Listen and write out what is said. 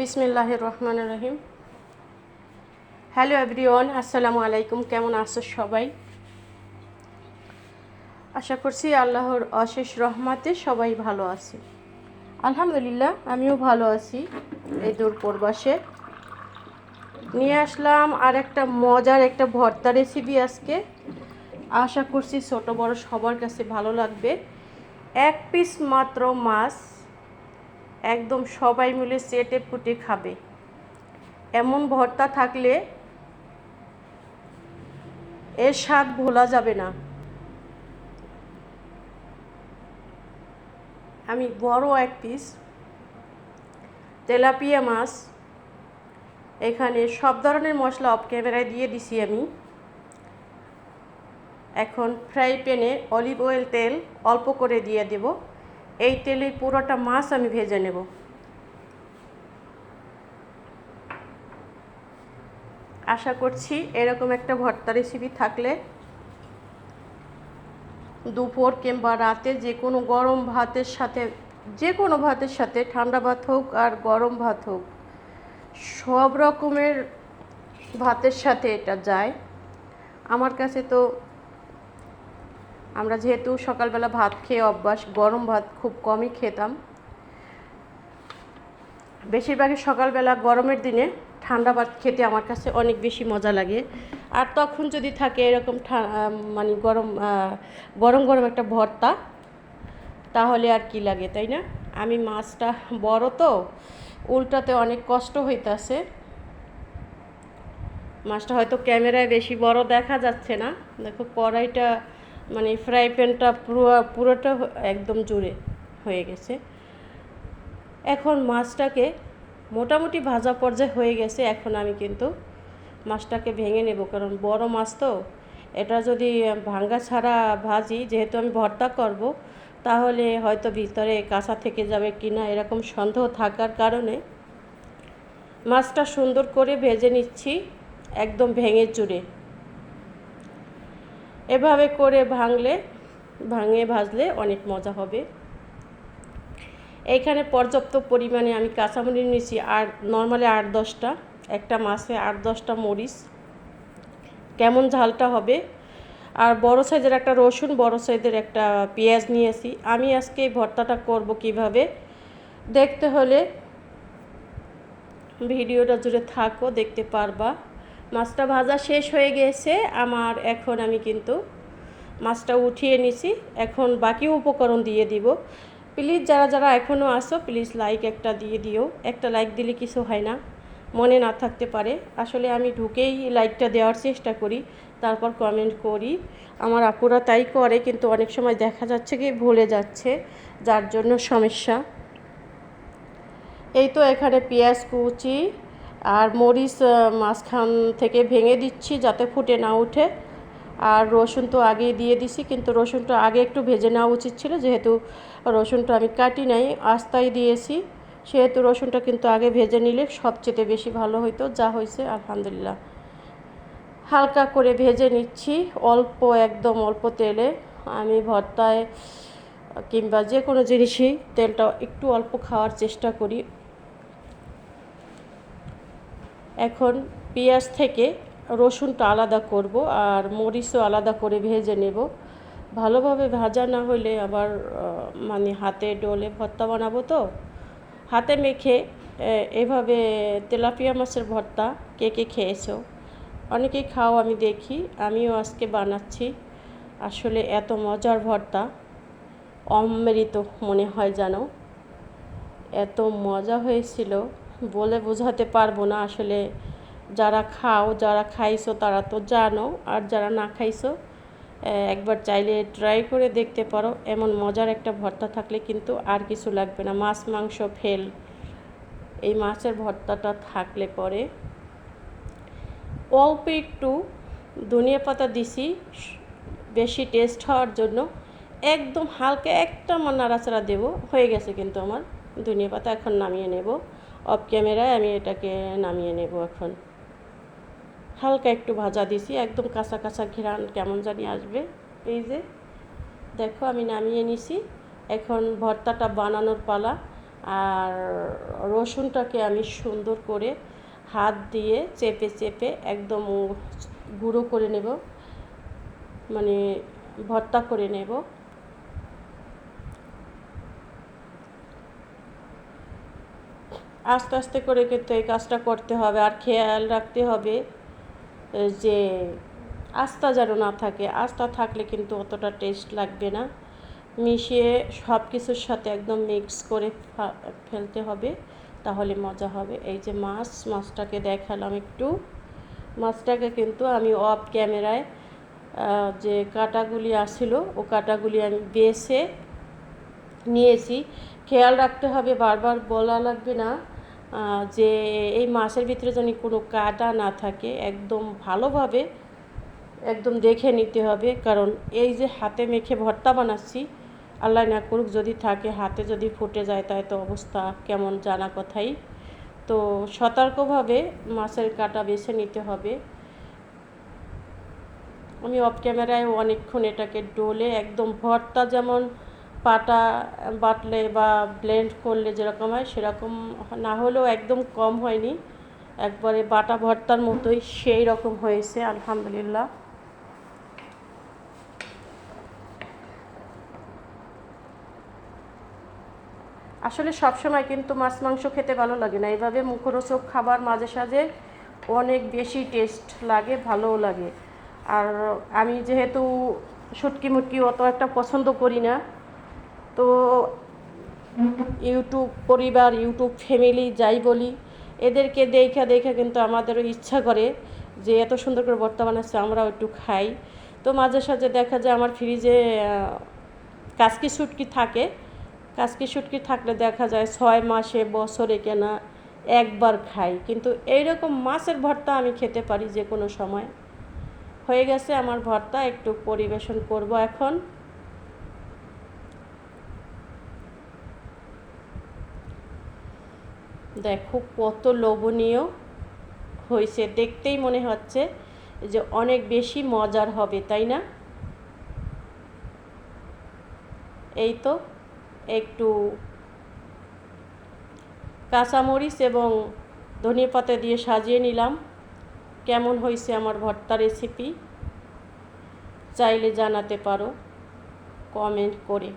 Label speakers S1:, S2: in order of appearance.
S1: বিসমিল্লাহ রহমান রহিম। Hello everyone আসসালামু আলাইকুম, কেমন আছো সবাই? আশা করছি আল্লাহর অশেষ রহমাতে সবাই ভালো আছে। আলহামদুলিল্লাহ, আমিও ভালো আছি এই দূর পরবাসে। নিয়ে আসলাম আর একটা মজার একটা ভর্তা রেসিপি আজকে। আশা করছি ছোট বড় সবার কাছে ভালো লাগবে। এক পিস মাত্র মাছ। একদম সবাই মিলে চেটে পুটে খাবে। এমন ভর্তা থাকলে এর স্বাদ ভোলা যাবে না। আমি বড় এক পিস তেলাপিয়া মাছ। এখানে সব ধরনের মশলা অফ ক্যামেরায় দিয়ে দিছি আমি। এখন ফ্রাই প্যানে অলিভ অয়েল তেল অল্প করে দিয়ে দেব। এই তেলে পুরোটা মাছ আমি ভেজে নেব। আশা করছি এরকম একটা ভর্তা রেসিপি থাকলে দুপুর কিংবা রাতে যে কোনো গরম ভাতের সাথে, যে কোনো ভাতের সাথে, ঠান্ডা ভাত হোক আর গরম ভাত হোক, সব রকমের ভাতের সাথে এটা যায়। আমার কাছে তো আমরা যেহেতু সকালবেলা ভাত খেয়ে অভ্যাস, গরম ভাত খুব কমই খেতাম। বেশিরভাগই সকালবেলা গরমের দিনে ঠান্ডা ভাত খেতে আমার কাছে অনেক বেশি মজা লাগে। আর তখন যদি থাকে এরকম মানে গরম গরম গরম একটা ভর্তা, তাহলে আর কি লাগে, তাই না? আমি মাছটা বড় তো, উল্টাতে অনেক কষ্ট হইতাছে। মাছটা হয়তো ক্যামেরায় বেশি বড় দেখা যাচ্ছে না। দেখো কড়াইটা মানে ফ্রাই প্যানটা পুরো, পুরোটা একদম জুড়ে হয়ে গেছে। এখন মাছটাকে মোটামুটি ভাজা পর্যায়ে হয়ে গেছে, এখন আমি কিন্তু মাছটাকে ভেঙে নেব। কারণ বড় মাছ তো, এটা যদি ভাঙ্গা ছাড়া ভাজি, যেহেতু আমি ভর্তা করব, তাহলে হয়তো ভিতরে কাঁচা থেকে যাবে কি না এরকম সন্দেহ থাকার কারণে মাছটা সুন্দর করে ভেজে নিচ্ছি, একদম ভেঙে চুড়ে। এভাবে করে ভাঙলে, ভাঙে, ভাজলে অনেক মজা হবে। এইখানে পর্যাপ্ত পরিমাণে আমি কাঁচামরিচ নিয়েছি আর নর্মালি আট দশটা, একটা মাছে আট দশটা মরিচ। কেমন ঝালটা হবে? আর বড় সাইজের একটা রসুন, বড় সাইজের একটা পেঁয়াজ নিয়েছি। আমি আজকে ভর্তাটা করব কীভাবে? দেখতে হলে ভিডিওটা জুড়ে থাকো, দেখতে পারবা। মাছটা ভাজা শেষ হয়ে গেছে, আমার এখন আমি কিন্তু মাছটা উঠিয়ে নিছি। এখন বাকি উপকরণ দিয়ে দিব। প্লিজ যারা যারা এখনও আসো প্লিজ লাইক একটা দিয়ে দিও। একটা লাইক দিলে কিছু হয় না, মনে না থাকতে পারে। আসলে আমি ঢুকেই লাইকটা দেওয়ার চেষ্টা করি, তারপর কমেন্ট করি। আমার আপুরা তাই করে, কিন্তু অনেক সময় দেখা যাচ্ছে কি, ভুলে যাচ্ছে, যার জন্য সমস্যা। এই তো এখানে পেঁয়াজ কুচি আর মরিচ মাঝখান থেকে ভেঙে দিচ্ছি যাতে ফুটে না উঠে। আর রসুন তো আগেই দিয়ে দিছি, কিন্তু রসুনটা আগে একটু ভেজে নেওয়া উচিত ছিল, যেহেতু রসুনটা আমি কাটি নাই, আস্তাই দিয়েছি। সেহেতু রসুনটা কিন্তু আগে ভেজে নিলে সবচেয়ে বেশি ভালো হইতো, যা হয়েছে আলহামদুলিল্লাহ। হালকা করে ভেজে নিচ্ছি, অল্প, একদম অল্প তেলে। আমি ভর্তায় কিংবা যে কোনো জিনিসই তেলটা একটু অল্প খাওয়ার চেষ্টা করি। এখন পেঁয়াজ থেকে রসুনটা আলাদা করব আর মরিচও আলাদা করে ভেজে নেব। ভালোভাবে ভাজা না হলে আবার মানে হাতে ডোলে ভর্তা বানাবো তো। হাতে মেখে এভাবে তেলাপিয়া মাছের ভর্তা কে কে খেয়েছো? অনেকেই খাও আমি দেখি, আমিও আজকে বানাচ্ছি। আসলে এত মজার ভর্তা, অমৃত মনে হয় যেন। এত মজা হয়েছিল। বলে বোঝাতে পারব না আসলে যারা খাও, যারা খাইছো তারা তো জানো, আর যারা না খাইছো একবার চাইলে ট্রাই করে দেখতে পারো। এমন মজার একটা ভর্তা থাকলে কিন্তু আর কিছু লাগবে না। মাছ, মাংস ফেল এই মাছের ভর্তাটা থাকলে পরে। অল্প একটু ধনিয়া পাতা দিছি বেশি টেস্ট হওয়ার জন্য। একদম হালকা একটা আমার নাড়াচাড়া দেবো। হয়ে গেছে কিন্তু আমার ধনিয়া পাতা, এখন নামিয়ে নেব। অফ ক্যামেরায় আমি এটাকে নামিয়ে নেব এখন। হালকা একটু ভাজা দিছি, একদম কাঁচা কাঁচা ঘেরান কেমন জানি আসবে। এই যে, দেখো আমি নামিয়ে নিছি। এখন ভর্তাটা বানানোর পালা আর রসুনটাকে আমি সুন্দর করে হাত দিয়ে চেপে চেপে একদম গুঁড়ো করে নেব মানে ভর্তা করে নেব। আস্তে আস্তে করে কিন্তু এই কাজটা করতে হবে। আর খেয়াল রাখতে হবে যে আস্তা যেন না থাকে। আস্তা থাকলে কিন্তু অতটা টেস্ট লাগবে না। মিশিয়ে সব কিছুর সাথে একদম মিক্স করে ফেলতে হবে, তাহলে মজা হবে। এই যে মাছ, মাছটাকে দেখালাম একটু। মাছটাকে কিন্তু আমি অফ ক্যামেরায় যে কাটাগুলি আসছিল ও কাটাগুলি আমি বেছে নিয়েছি। খেয়াল রাখতে হবে, বারবার বলা লাগবে না। যে এই মাসের ভিতরে যেন কোনো কাটা না থাকে, একদম ভালোভাবে একদম দেখে নিতে হবে। কারণ এই যে হাতে মেখে ভর্তা বানাচ্ছি, আল্লাহ না করুক যদি থাকে, হাতে যদি ফুটে যায় তাই তো অবস্থা কেমন জানা কথাই। তো সতর্কভাবে মাছের কাটা বেছে নিতে হবে। আমি অফ ক্যামেরায় অনেকক্ষণ এটাকে ডোলে একদম ভর্তা যেমন পাটা বাটলে বা ব্লেন্ড করলে যেরকম হয়, সেরকম না হলেও একদম কম হয়নি। একবারে বাটা ভর্তার মতোই সেই রকম হয়েছে, আলহামদুলিল্লাহ। আসলে সবসময় কিন্তু মাছ, মাংস খেতে ভালো লাগে না। এইভাবে মুখরোচক খাবার মাঝে সাঝে অনেক বেশি টেস্ট লাগে, ভালোও লাগে। আর আমি যেহেতু শুটকি মুটকি অত একটা পছন্দ করি না তো ইউটিউব পরিবার, ইউটিউব ফ্যামিলি যাই বলি, এদেরকে দেখা দেখা কিন্তু আমাদেরও ইচ্ছা করে যে এত সুন্দর করে ভর্তা বানাচ্ছে আমরাও একটু খাই। তো মাঝে সাঝে দেখা যায় আমার ফ্রিজে কাসকি সুটকি থাকে। কাসকি সুটকি থাকলে দেখা যায় ছয় মাসে, বছরে কেনা একবার খাই। কিন্তু এইরকম মাছের ভর্তা আমি খেতে পারি যে কোনো সময়। হয়ে গেছে আমার ভর্তা, একটু পরিবেশন করব এখন। দেখো কত লোভনীয় হয়েছে। দেখতেই মনে হচ্ছে যে অনেক বেশি মজার হবে, তাই না? এই তো একটু কাঁচামরিচ এবং ধনিয়া পাতা দিয়ে সাজিয়ে নিলাম। কেমন হয়েছে আমার ভর্তা রেসিপি চাইলে জানাতে পারো কমেন্ট করে।